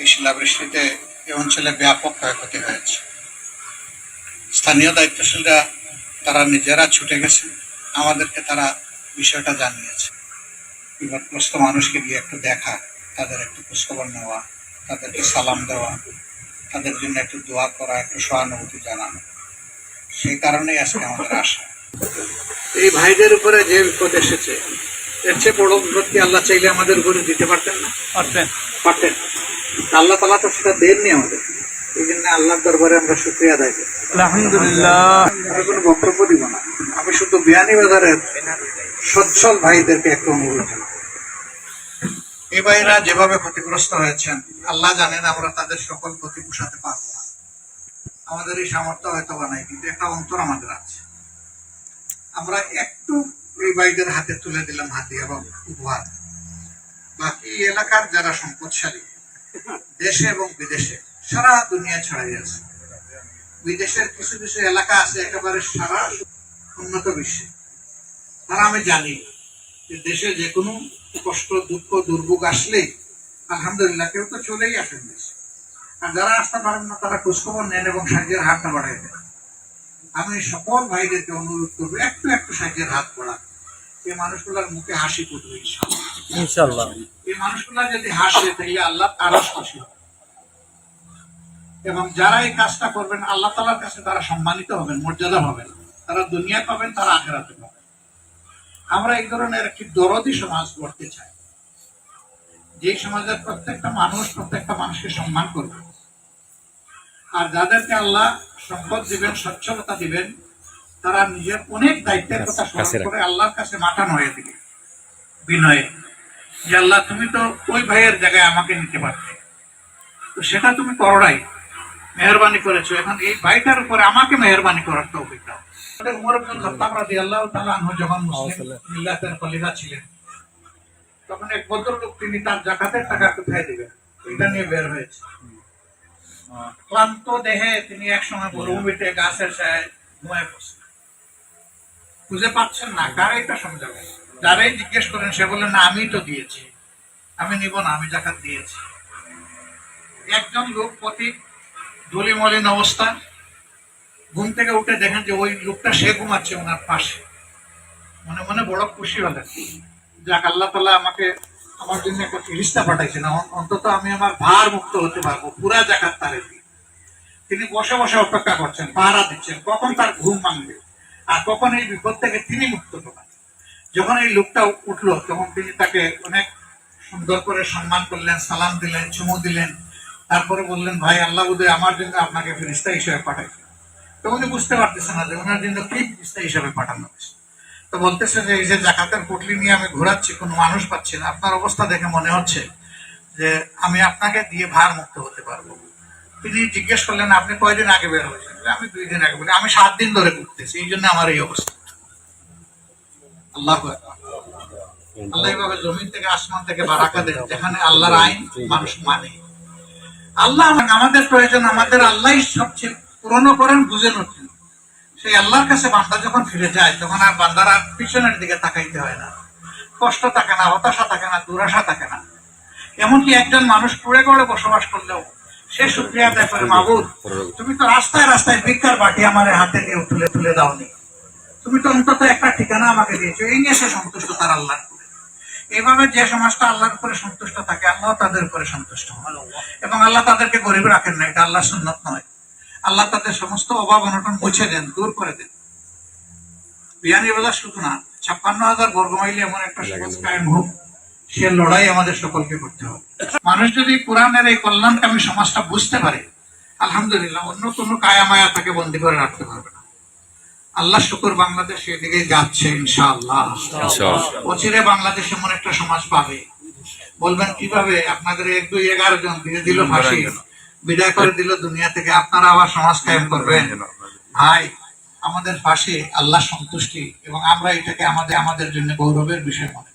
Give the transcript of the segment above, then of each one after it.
এই শিলাবৃষ্টিতে এই অঞ্চলে ব্যাপক ক্ষয়ক্ষতি হয়েছে। স্থানীয় দায়িত্বশীলরা তারা নিজেরা ছুটে গেছে আমাদেরকে তারা বিষয়টা জানিয়েছে। বিপদগ্রস্ত মানুষকে গিয়ে একটু দেখা, তাদের একটু খোঁজখবর নেওয়া, তাদেরকে সালাম দেওয়া, তাদের জন্য একটু দোয়া করা, একটু সহানুভূতি জানানো। সেই কারণেই আজকে আমাদের আশা। এই ভাইদের উপরে যে বিপদ এসেছে এর চেয়ে বড় বিপদ কি আল্লাহ চাইলে আমাদের উপরে দিতে পারতেন না? পারতেন। পারতেন। আল্লাহ তালা তো সেটা দেননি আমাদের। এই জন্য আল্লাহর দরবারে আমরা শুক্রিয়া আদায় করি। আলহামদুলিল্লাহ। আমি কোনো বক্তব্য দিব না। আমি শুধু বিয়ানি বাজারের সচ্ছল ভাইদেরকে একটু অনুরোধ জানাব এই ভাইরা যেভাবে ক্ষতিগ্রস্ত হয়েছেন আল্লাহ জানেন আমরা তাদের সকল ক্ষতি পোষাতে পারব না। আমাদের এই সামর্থ্য হয়তো বা নাই কিন্তু একটা অন্তর আমাদের আছে। আমরা একটু এই ভাইদের হাতে তুলে দিলাম হাতি এবং উপহার। বাকি এলাকার যারা সম্পদশালী, দেশে এবং বিদেশে, সারা দুনিয়া ছড়াই আছে। বিদেশের কিছু কিছু এলাকা আছে একেবারে সারা উন্নত বিশ্বে। তারা আমি জানি যে দেশে যে কোনো কষ্ট, দুঃখ, দুর্ভোগ আসলেই আলহামদুলিল্লাহ কেউ তো চলেই আসেন দেশে। আর যারা আসতে পারেন না, তারা খোঁজখবর নেন এবং সাহায্যের হাতটা বাড়াই দেন। আমি সকল ভাইদেরকে অনুরোধ করব, একটু একটু সাহায্যের হাত বাড়া এই মানুষগুলোর মুখে হাসি ফুটবে ইনশাল্লাহ এই মানুষগুলা যদি হাসে তাহলে আল্লাহ তারা খুশি হবে। এবং যারা এই কাজটা করবেন আল্লাহ তালার কাছে তারা সম্মানিত হবেন মর্যাদা হবেন। তারা দুনিয়া পাবেন তারা আখেরাতে পাবেন। আমরা এই ধরনের একটি দরদি সমাজ গড়তে চাই। যে সমাজের প্রত্যেকটা মানুষ প্রত্যেকটা মানুষকে সম্মান করবে। আর যাদেরকে আল্লাহ সম্পদ দিবেন সচ্ছলতা দিবেন তারা নিজের অনেক দায়িত্বের কথা স্মরণ করে আল্লাহর কাছে মাথা নয়ে দিবে। বিনয়ে যে আল্লাহ তুমি তো ওই ভাইয়ের জায়গায় আমাকে নিতে পারতে। তো সেটা তুমি করোড়াই মেহরবানি করেছ। এখন এই ভাইটার উপরে আমাকে মেহরবানি করার তো অভিজ্ঞতা উমর খাত্তাব রাদিয়াল্লাহু তাআলা আনহু যখন মুসলিম মিল্লাতের খলিফা ছিলেন তখন এক ভদ্রলোক তিনি তার জাকাতের টাকা কোথায় দিবেন? এটা নিয়ে বের হয়েছে। ক্লান্ত দেহে তিনি এক সময় মরুভূমিতে গাছের ছায় ঘুমায় পড়ছেন খুঁজে পাচ্ছেন না কার এটা সমঝাবে। যারাই জিজ্ঞেস করেন, সে বলেন না, আমি তো দিয়েছি। আমি নিব না, আমি জাকাত দিয়েছি। একজন লোক প্রতি ধুলি মলিন অবস্থা, ঘুম থেকে উঠে দেখেন যে ওই লোকটা সে ঘুমাচ্ছে ওনার পাশে। মনে মনে বড় খুশি হলেন। যাক, আল্লাহ তালা আমাকে আমার জন্য একটা ফিরিস্তা পাঠাইছেন। অন- অন্তত আমি আমার ভার মুক্ত হতে পারব, পুরা জাকাত তারে তিনি বসে বসে অপেক্ষা করছেন, পাহারা দিচ্ছেন, কখন তার ঘুম ভাঙবে? আর কখন এই বিপদ থেকে তিনি মুক্ত হবেন। যখন এই লোকটা উঠল, তখন তিনি তাকে অনেক সুন্দর করে সম্মান করলেন, সালাম দিলেন, চুমু দিলেন। তারপরে বললেন, ভাই, আল্লাহ বোধহয় আমার জন্য আপনাকে ফেরিস্তা হিসেবে পাঠাইছে। তো উনি বুঝতে পারতেছে না যে ওনার জন্য কি ফেরিস্তা হিসেবে পাঠানো হয়েছে। তো বলতেছে যে, এই যে জাকাতের পুটলি নিয়ে আমি ঘোরাচ্ছি, কোনো মানুষ পাচ্ছি না। আপনার অবস্থা দেখে মনে হচ্ছে যে, আমি আপনাকে দিয়ে ভার মুক্ত হতে পারব। তিনি জিজ্ঞেস করলেন, আপনি কয়দিন আগে বের হয়েছেন? আমি দুই দিন আগে বলি আমি সাত দিন ধরে ঘুরতেছি, এই জন্য আমার এই অবস্থা। আল্লাহ আল্লাহ এইভাবে জমিন থেকে, আসমান থেকে বারাকা দেন, যেখানে আল্লাহর আইন মানুষ মানে। আল্লাহ আমাদের প্রয়োজন, আমাদের আল্লাহ সবচেয়ে পুরনো করেন, বুঝে নতুন। সেই আল্লাহর কাছে বান্দা যখন ফিরে যায়, তখন আর বান্দার আর পিছনের দিকে তাকাইতে হয় না। কষ্ট থাকে না, হতাশা থাকে না, দুরাশা থাকে না। এমনকি একজন মানুষ পুড়ে গড়ে বসবাস করলেও সে সুক্রিয়া আদায় করে মাবুদ তুমি তো রাস্তায় রাস্তায় ভিক্ষার বাটি আমার হাতে দিয়ে তুলে তুলে দাওনি। তুমি তো অন্তত একটা ঠিকানা আমাকে দিয়েছ। এই নিয়ে সে সন্তুষ্ট তার আল্লাহর উপরে। এইভাবে যে সমাজটা আল্লাহর উপরে সন্তুষ্ট থাকে আল্লাহ তাদের উপরে সন্তুষ্ট। হন এবং আল্লাহ তাদেরকে গরিব রাখেন না এটা আল্লাহ সুন্নত নয়। আল্লাহ তাদের সমস্ত অভাব অনটন মুছে দেন দূর করে দেন। বিয়ানি বাজার শুধু না ছাপ্পান্ন হাজার বর্গমাইলে এমন একটা সমাজ কায়েম হোক সে লড়াই আমাদের সকলকে করতে হবে। মানুষ যদি কোরআনের এই কল্যাণকামী সমাজটা বুঝতে পারে আলহামদুলিল্লাহ অন্য কোনো কায়ামায়া তাকে বন্দি করে রাখতে পারবে না। আল্লাহ শুকুর বাংলাদেশ সেদিকে যাচ্ছে ইনশাআল্লাহ। অচিরে বাংলাদেশ এমন একটা সমাজ পাবে। বলবেন কীভাবে? আপনাদের এক দুই এগারো জন দিয়ে দিল ফাঁসি বিদায় করে দিল দুনিয়া থেকে। আপনারা আবার সমাজ কায়েম করবেন। ভাই আমাদের পাশে আল্লাহ সন্তুষ্টি এবং আমরা এটাকে আমাদের আমাদের জন্য গৌরবের বিষয় মনে।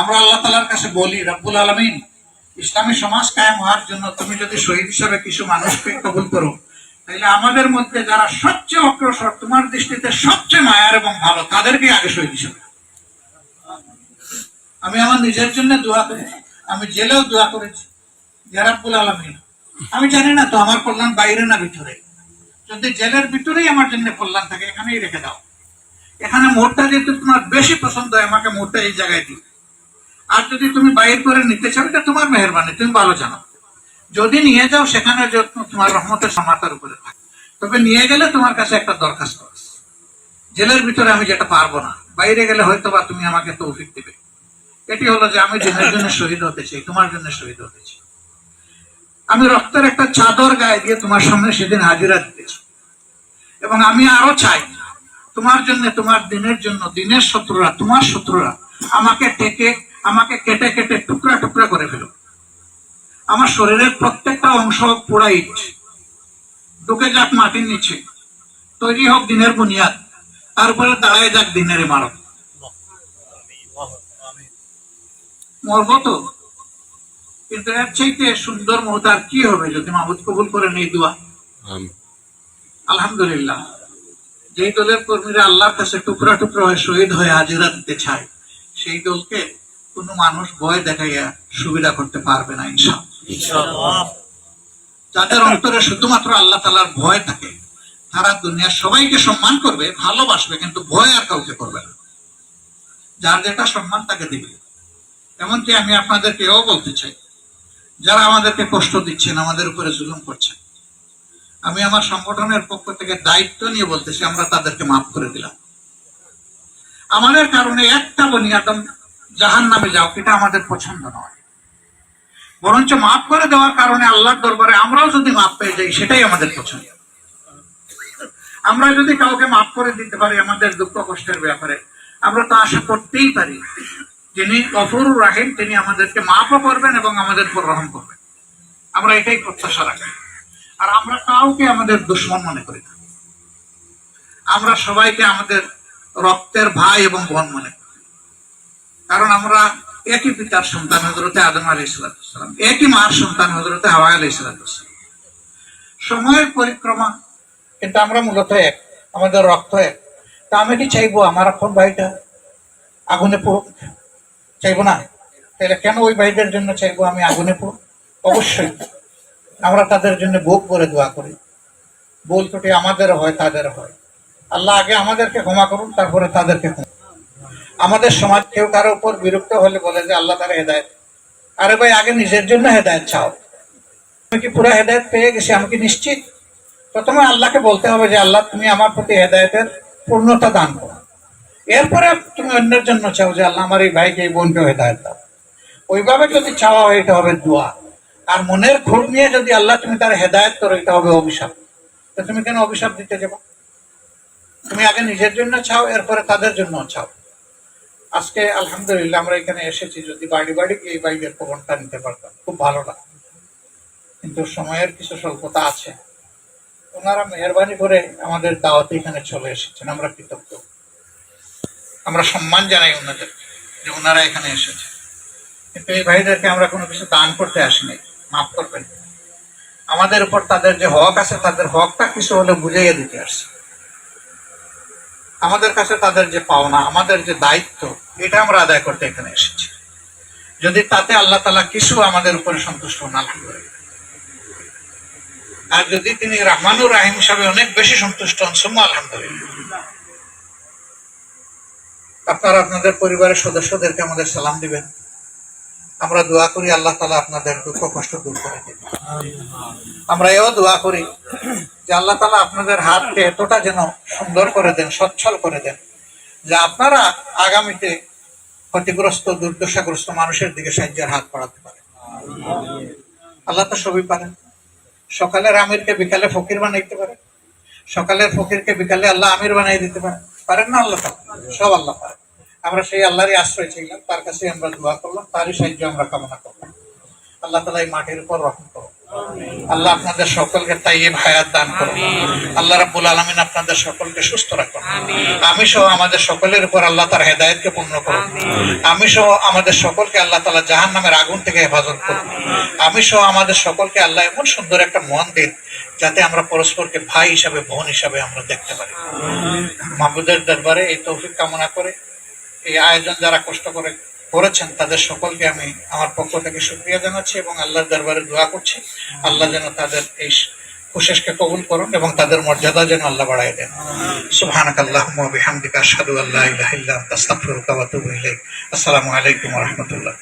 আমরা আল্লাহ তালার কাছে বলি, রব্বুল আলমিন, ইসলামী সমাজ কায়েম হওয়ার জন্য তুমি যদি শহীদ হিসাবে কিছু মানুষকে কবুল করো, তাহলে আমাদের মধ্যে যারা সবচেয়ে অগ্রসর, তোমার দৃষ্টিতে সবচেয়ে মায়ার এবং ভালো তাদেরকে আগে শহীদ হিসাবে আমি আমার নিজের জন্য দোয়া করেছি আমি জেলেও দোয়া করেছি জারাবুল আলমিন, আমি জানি না তো আমার কল্যাণ বাইরে না ভিতরে। যদি জেলের ভিতরেই আমার জন্য কল্যাণ থাকে, এখানেই রেখে দাও। এখানে মোড়টা যেহেতু তোমার বেশি পছন্দ হয়, আমাকে মোড়টা এই জায়গায় দিও। আর যদি তুমি বাইর করে নিতে চাও, এটা তোমার মেহরবানি, তুমি ভালো জানো। যদি নিয়ে যাও, সেখানে যত্ন তোমার রহমতের সমাতার উপরে থাকে। তবে নিয়ে গেলে তোমার কাছে একটা দরখাস্ত আছে। জেলের ভিতরে আমি যেটা পারব না, বাইরে গেলে হয়তো বা তুমি আমাকে তৌফিক দেবে। এটি হলো যে আমি দিনের জন্য শহীদ হতে চাই, তোমার জন্য শহীদ হতে চাই। আমি রক্তের একটা চাদর গায়ে দিয়ে তোমার সামনে সেদিন হাজিরা দিতেছি এবং আমি আরও চাই তোমার জন্য তোমার দিনের জন্য দিনের শত্রুরা তোমার শত্রুরা আমাকে টেকে আমাকে কেটে কেটে টুকরা টুকরা করে ফেলো। আমার শরীরের প্রত্যেকটা অংশ পোড়া ইট। ঢুকে যাক মাটির নিচে। তৈরি হোক দিনের বুনিয়াদ। তারপরে দাঁড়ায় যাক দিনের ইমারত। মরবো তো? কিন্তু এর চাইতে সুন্দর মহতার কি হবে যদি মাহবুদ কবুল করে নেই দোয়া? আলহামদুলিল্লাহ। যেই দলের কর্মীরা আল্লাহর কাছে টুকরা টুকরা হয়ে শহীদ হয়ে হাজিরা দিতে চায়, সেই দলকে কোনো মানুষ ভয় দেখাইয়া সুবিধা করতে পারবে না, ইনশাআল্লাহ। যাদের অন্তরে শুধুমাত্র আল্লাহ তালার ভয় থাকে, তারা দুনিয়ার সবাইকে সম্মান করবে, ভালোবাসবে, কিন্তু ভয় আর কাউকে করবে না। যার যেটা সম্মান, তাকে দিবে। এমনকি আমি আপনাদেরকে এও বলতে চাই, যারা আমাদেরকে কষ্ট দিচ্ছেন, আমাদের উপরে জুলুম করছেন আমি আমার সংগঠনের পক্ষ থেকে দায়িত্ব নিয়ে বলতেছি, আমরা তাদেরকে মাফ করে দিলাম। আমাদের কারণে একটা বনিয়াদম জাহান নামে যাও, এটা আমাদের পছন্দ নয়। বরঞ্চ মাফ করে দেওয়ার কারণে আল্লাহর দরবারে আমরাও যদি মাফ পেয়ে যাই, সেটাই আমাদের পছন্দ। আমরা যদি কাউকে মাফ করে দিতে পারি, আমাদের দুঃখ কষ্টের ব্যাপারে, আমরা তো আশা করতেই পারি, যিনি গফরুর রাহিম, তিনি আমাদেরকে মাফও করবেন এবং আমাদের উপর রহম করবেন। আমরা এটাই প্রত্যাশা রাখি। আর আমরা কাউকে আমাদের দুশ্মন মনে করি না। আমরা সবাইকে আমাদের রক্তের ভাই এবং বোন মনে করি। কারণ আমরা একই পিতার সন্তান হজরতে আদম আলী ইসলাম একই মার সন্তান হজরতে হাওয়া আলী ইসলাম সময়ের পরিক্রমা, কিন্তু আমরা মূলত এক, আমাদের রক্ত এক। তা আমি কি চাইব? আমার এখন ভাইটা আগুনে পড়ুক চাইব না? তাহলে কেন ওই ভাইদের জন্য চাইব আমি আগুনে পড়ুক অবশ্যই। আমরা তাদের জন্য বুক করে দোয়া করি। ভুল ত্রুটি আমাদের হয় তাদের হয়। আল্লাহ আগে আমাদেরকে ক্ষমা করুন, তারপরে তাদেরকে আমাদের সমাজ কেউ কারও উপর বিরক্ত হলে বলে যে আল্লাহ তারা হেদায়ত। আরে ভাই, আগে নিজের জন্য হেদায়ত চাও। আমি কি পুরো হেদায়ত পেয়ে গেছি? আমি কি নিশ্চিত? প্রথমে আল্লাহকে বলতে হবে যে, আল্লাহ, তুমি আমার প্রতি হেদায়তের পূর্ণতা দান করো। এরপরে তুমি অন্যের জন্য চাও যে, আল্লাহ, আমার এই ভাইকে, এই বোনকে হেদায়ত দাও। ওইভাবে যদি চাওয়া হয়, এটা হবে দোয়া। আর মনের খোঁজ নিয়ে যদি আল্লাহ তুমি তার হেদায়ত করো, এটা হবে অভিশাপ। তো তুমি কেন অভিশাপ দিতে যাব? তুমি আগে নিজের জন্য চাও, এরপরে তাদের জন্য চাও। আজকে আলহামদুলিল্লাহ আমরা এখানে এসেছি, যদি বাড়ি বাড়ি এই বাইকের খবরটা নিতে পারতাম। খুব ভালো লাগে কিন্তু সময়ের কিছু স্বল্পতা আছে। ওনারা মেহরবানি করে আমাদের দাওয়াতে এখানে চলে এসেছেন। আমরা কৃতজ্ঞ। আমরা সম্মান জানাই ওনাদের যে ওনারা এখানে এসেছে কিন্তু এই ভাইদেরকে আমরা কোনো কিছু দান করতে আসিনি। মাফ করবেন। আমাদের উপর তাদের যে হক আছে, তাদের হকটা কিছু হলে বুঝাইয়া দিতে আসছে। আমাদের কাছে তাদের যে পাওনা, আমাদের যে দায়িত্ব, এটা আমরা আদায় করতে এখানে এসেছি। যদি তাতে আল্লাহ তালা কিছু আমাদের উপরে সন্তুষ্ট না করে আর যদি তিনি রহমানুর রাহিম হিসাবে অনেক বেশি সন্তুষ্ট হন, সুম্মা আলহামদুলিল্লাহ। আপনারা আপনাদের পরিবারের সদস্যদেরকে আমাদের সালাম দিবেন। আমরা দোয়া করি আল্লাহ তালা আপনাদের দুঃখ কষ্ট দূর করে দিবেন আমরা এও দোয়া করি যে আল্লাহ তালা আপনাদের হাতকে এতটা যেন সুন্দর করে দেন, সচ্ছল করে দেন, যে আপনারা আগামীতে ক্ষতিগ্রস্ত, দুর্দশাগ্রস্ত মানুষের দিকে সাহায্যের হাত বাড়াতে পারেন। আল্লাহ তো সবই পারেন। সকালের আমিরকে বিকালে ফকির বানাইতে পারেন। সকালের ফকিরকে বিকালে আল্লাহ আমির বানাই দিতে পারেন। পারেন না আল্লাহ সব আল্লাহ পারেন। আমরা সেই আল্লাহরই আশ্রয় ছিলাম তার কাছে আমরা দোয়া করলাম তারই সাহায্য আমরা কামনা করলাম আল্লাহ তালা এই মাটির উপর রহম করুন আল্লাহ আপনাদের সকলকে হায়াত দান করুন আল্লাহ রাব্বুল আলমিন আপনাদের সকলকে সুস্থ রাখুন আমি সহ আমাদের সকলের উপর আল্লাহ তার হেদায়তকে পূর্ণ করুন আমি সহ আমাদের সকলকে আল্লাহ তালা জাহান নামের আগুন থেকে হেফাজত করুন আমি সহ আমাদের সকলকে আল্লাহ এমন সুন্দর একটা মন দিন যাতে আমরা পরস্পরকে ভাই হিসাবে বোন হিসাবে আমরা দেখতে পারি। মাহবুদের দরবারে এই তৌফিক কামনা করে এই আয়োজন যারা কষ্ট করে করেছেন, তাদের সকলকে আমি আমার পক্ষ থেকে সুক্রিয়া জানাচ্ছি এবং আল্লাহর দরবারে দোয়া করছি। আল্লাহ যেন তাদের এই কোশেষকে কবুল করুন এবং তাদের মর্যাদা যেন আল্লাহ বাড়াই দেন। সুবহানাক আল্লাহুম্মা বিহামদিকা আশহাদু আল্লা ইলাহা ইল্লা আনতা, আস্তাগফিরুকা ওয়া আতুবু ইলাইক। আসসালামু আলাইকুম ওয়া রাহমাতুল্লাহ।